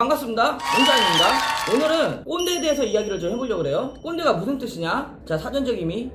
반갑습니다. 용장입니다. 오늘은 꼰대에 대해서 이야기를 좀 해보려고 그래요. 꼰대가 무슨 뜻이냐? 자, 사전적 의미.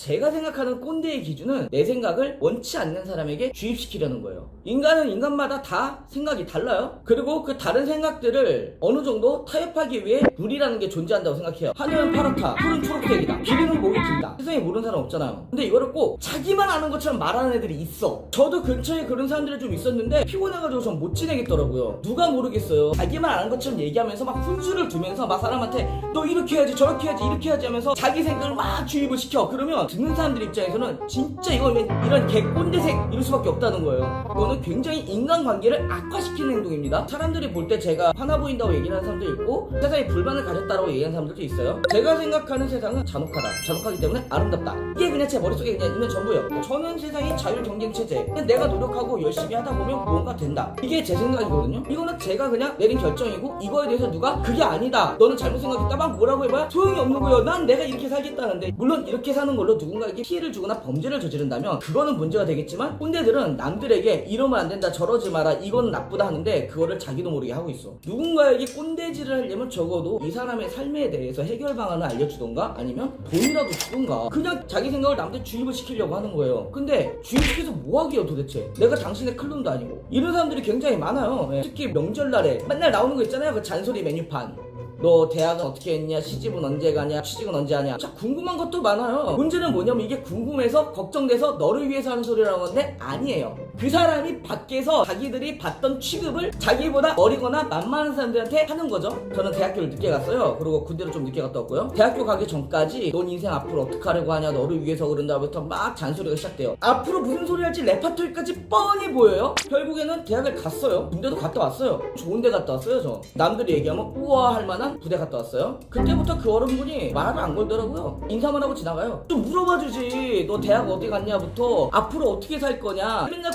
제가 생각하는 꼰대의 기준은 내 생각을 원치 않는 사람에게 주입시키려는 거예요. 인간은 인간마다 다 생각이 달라요. 그리고 그 다른 생각들을 어느 정도 타협하기 위해 룰이라는 게 존재한다고 생각해요. 하늘은 파랗다, 푸른 초록색이다, 목이 길다. 세상에 모르는 사람 없잖아요. 근데 이거를 꼭 자기만 아는 것처럼 말하는 애들이 있어. 저도 근처에 그런 사람들이 좀 있었는데 피곤해가지고 전 못 지내겠더라고요. 누가 모르겠어요. 자기만 아는 것처럼 얘기하면서 막 훈수를 두면서 막 사람한테 너 이렇게 해야지 저렇게 해야지 이렇게 해야지 하면서 자기 생각을 막 주입을 시켜. 그러면 듣는 사람들 입장에서는 진짜 이거 왜 이런 개꼰대색 이럴 수밖에 없다는 거예요. 이거는 굉장히 인간관계를 악화시키는 행동입니다. 사람들이 볼 때 제가 화나 보인다고 얘기를 하는 사람도 있고 세상에 불만을 가졌다고 얘기하는 사람들도 있어요. 제가 생각하는 세상은 잔혹하다. 잔혹하기 때문에 아름답다. 이게 그냥 제 머릿속에 그냥 있는 전부예요. 저는 세상이 자율 경쟁 체제. 내가 노력하고 열심히 하다 보면 무언가 된다. 이게 제 생각이거든요. 이거는 제가 그냥 내린 결정이고 이거에 대해서 누가 그게 아니다. 너는 잘못 생각했다. 막 뭐라고 해봐야 소용이 없는 거예요. 난 내가 이렇게 살겠다는데 물론 이렇게 사는 걸로 누군가에게 피해를 주거나 범죄를 저지른다면 그거는 문제가 되겠지만 꼰대들은 남들에게 이러면 안 된다. 저러지 마라. 이거는 나쁘다 하는데 그거를 자기도 모르게 하고 있어. 누군가에게 꼰대질을 하려면 적어도 이 사람의 삶에 대해서 해결 방안을 알려주던가 아니면 돈이라도 주던가 그냥 자기 생각을 남한테 주입을 시키려고 하는 거예요. 근데 주입시켜서 뭐 하게요 도대체? 내가 당신의 클론도 아니고 이런 사람들이 굉장히 많아요. 예. 특히 명절날에 맨날 나오는 거 있잖아요. 그 잔소리 메뉴판. 너 대학은 어떻게 했냐? 시집은 언제 가냐? 취직은 언제 하냐? 자, 궁금한 것도 많아요. 문제는 뭐냐면 이게 궁금해서 걱정돼서 너를 위해서 하는 소리라는 건데 아니에요. 그 사람이 밖에서 자기들이 받던 취급을 자기보다 어리거나 만만한 사람들한테 하는 거죠. 저는 대학교를 늦게 갔어요. 그리고 군대를 좀 늦게 갔다 왔고요. 대학교 가기 전까지 넌 인생 앞으로 어떻게 하려고 하냐? 너를 위해서 그런다부터 막 잔소리가 시작돼요. 앞으로 무슨 소리 할지 레파토리까지 뻔히 보여요. 결국에는 대학을 갔어요. 군대도 갔다 왔어요. 좋은 데 갔다 왔어요, 저. 남들이 얘기하면 우와 할 만한 부대 갔다 왔어요. 그때부터 그 어른분이 말을 안 걸더라고요. 인사만 하고 지나가요. 좀 물어봐 주지. 너 대학 어디 갔냐부터 앞으로 어떻게 살 거냐. 맨날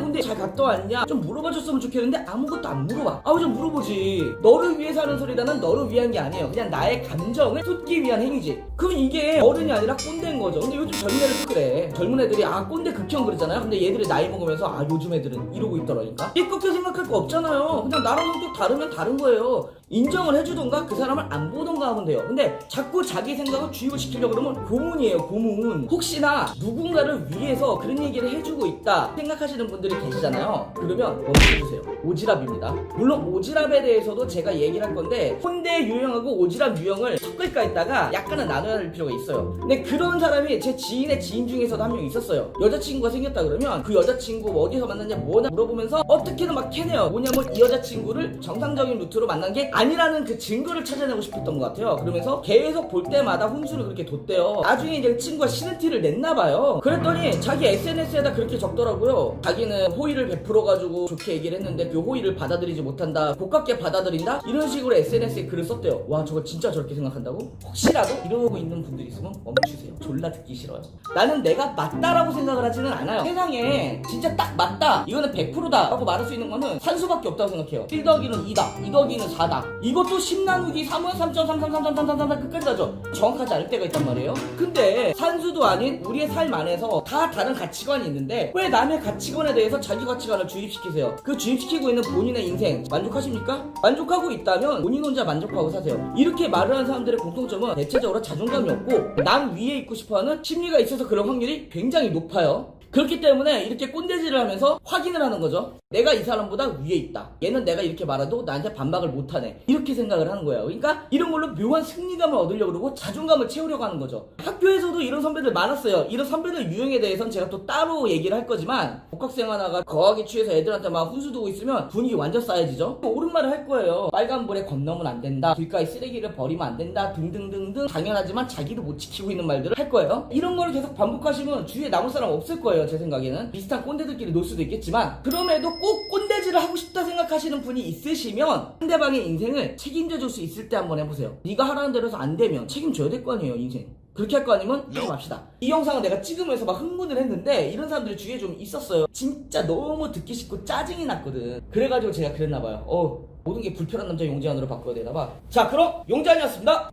군대 잘 갔다 왔냐. 좀 물어봐 줬으면 좋겠는데 아무것도 안 물어봐. 아우 좀 물어보지. 너를 위해서 하는 소리라는 너를 위한 게 아니에요. 그냥 나의 감정을 쏟기 위한 행위지. 그럼 이게 어른이 아니라 꼰대인 거죠. 근데 요즘 젊은 애들 또 그래. 젊은 애들이 아 꼰대 극혐 그러잖아요. 근데 얘들이 나이 먹으면서 아 요즘 애들은 이러고 있더라니까. 삐끗하게 생각할 거 없잖아요. 그냥 나랑 성격 다르면 다른 거예요. 인정을 해주던가 그 사람을 안 보던가 하면 돼요. 근데 자꾸 자기 생각을 주입을 시키려고 그러면 고문이에요, 고문. 혹시나 누군가를 위해서 그런 얘기를 해주고 있다 생각하시는 분들이 계시잖아요. 그러면 멈춰주세요. 오지랖입니다. 물론 오지랖에 대해서도 제가 얘기를 할 건데 꼰대 유형하고 오지랖 유형을 섞을까 했다가 약간은 나눠야 할 필요가 있어요. 근데 그런 사람이 제 지인의 지인 중에서도 한 명 있었어요. 여자친구가 생겼다 그러면 그 여자친구 어디서 만났냐 뭐냐 물어보면서 어떻게든 막 캐내요. 뭐냐면 이 여자친구를 정상적인 루트로 만난 게 아니 라는 그 증거를 찾아내고 싶었던 것 같아요. 그러면서 계속 볼 때마다 훈수를 그렇게 뒀대요. 나중에 이제 그 친구가 싫은 티를 냈나 봐요. 그랬더니 자기 SNS에다 그렇게 적더라고요. 자기는 호의를 베풀어가지고 좋게 얘기를 했는데 그 호의를 받아들이지 못한다. 고깝게 받아들인다? 이런 식으로 SNS에 글을 썼대요. 와 저거 진짜 저렇게 생각한다고? 혹시라도 이러고 있는 분들이 있으면 멈추세요. 졸라 듣기 싫어요. 나는 내가 맞다라고 생각을 하지는 않아요. 세상에 진짜 딱 맞다. 이거는 100%다. 라고 말할 수 있는 거는 산수밖에 없다고 생각해요. 1 더하기는 2다. 2 더하기는 4다. 이것도 10 나누기 3은 3.3333333 끝까지 가죠. 정확하지 않을 때가 있단 말이에요. 근데 산수도 아닌 우리의 삶 안에서 다 다른 가치관이 있는데 왜 남의 가치관에 대해서 자기 가치관을 주입시키세요? 그 주입시키고 있는 본인의 인생 만족하십니까? 만족하고 있다면 본인 혼자 만족하고 사세요. 이렇게 말을 하는 사람들의 공통점은 대체적으로 자존감이 없고 남 위에 있고 싶어하는 심리가 있어서 그런 확률이 굉장히 높아요. 그렇기 때문에 이렇게 꼰대질을 하면서 확인을 하는 거죠. 내가 이 사람보다 위에 있다. 얘는 내가 이렇게 말해도 나한테 반박을 못하네. 이렇게 생각을 하는 거예요. 그러니까 이런 걸로 묘한 승리감을 얻으려고 그러고 자존감을 채우려고 하는 거죠. 학교에서도 이런 선배들 많았어요. 이런 선배들 유형에 대해서는 제가 또 따로 얘기를 할 거지만 복학생 하나가 거하게 취해서 애들한테 막 훈수 두고 있으면 분위기 완전 싸해지죠. 옳은 말을 할 거예요. 빨간불에 건너면 안 된다. 길가에 쓰레기를 버리면 안 된다. 등등등등 당연하지만 자기도 못 지키고 있는 말들을 할 거예요. 이런 거를 계속 반복하시면 주위에 남을 사람 없을 거예요. 제 생각에는 비슷한 꼰대들끼리 놀 수도 있겠지만 그럼에도 꼭 꼰대질을 하고 싶다 생각하시는 분이 있으시면 상대방의 인생을 책임져 줄 수 있을 때 한번 해보세요. 네가 하라는 대로 해서 안 되면 책임져야 될 거 아니에요, 인생. 그렇게 할 거 아니면 하지 맙시다. 이 영상을 내가 찍으면서 막 흥분을 했는데 이런 사람들이 주위에 좀 있었어요. 진짜 너무 듣기 싫고 짜증이 났거든. 그래가지고 제가 그랬나봐요. 어, 모든 게 불편한 남자 용재환으로 바꿔야 되나봐. 자, 그럼 용재환이었습니다.